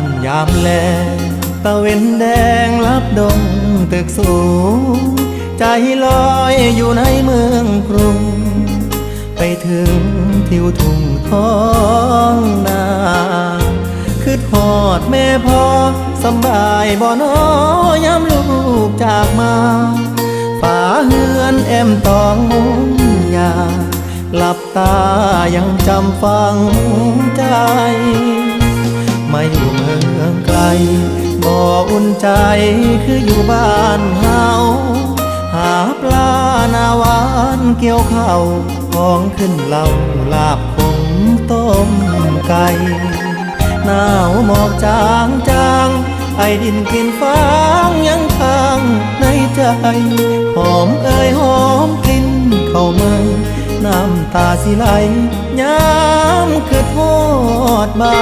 านยามแลตะเวนแดงลับดงตึกสูง ใจลอยอยู่ในเมืองกรุง ไปถึงทิวทุ่งท้องนาคือทอดแม่พ่อสบายบ่อนอยามลูกจากมาฝาเฮือนแอมตองมุงยาหลับตายังจำฟังใจ มาอยู่เมืองไกล บ่อุ่นใจคืออยู่บ้านเฮาหาปลาหน้าวานเกี่ยวข้าวของขึ้นเหล่าลาบขมต้มไก่หนาวหมอกจางจางไอดินกินฟางยังค้างในใจหอมเอ่ยหอมกลิ่นเข้าเมืองน้ำตาสิไหลย้ำคือทอดบาน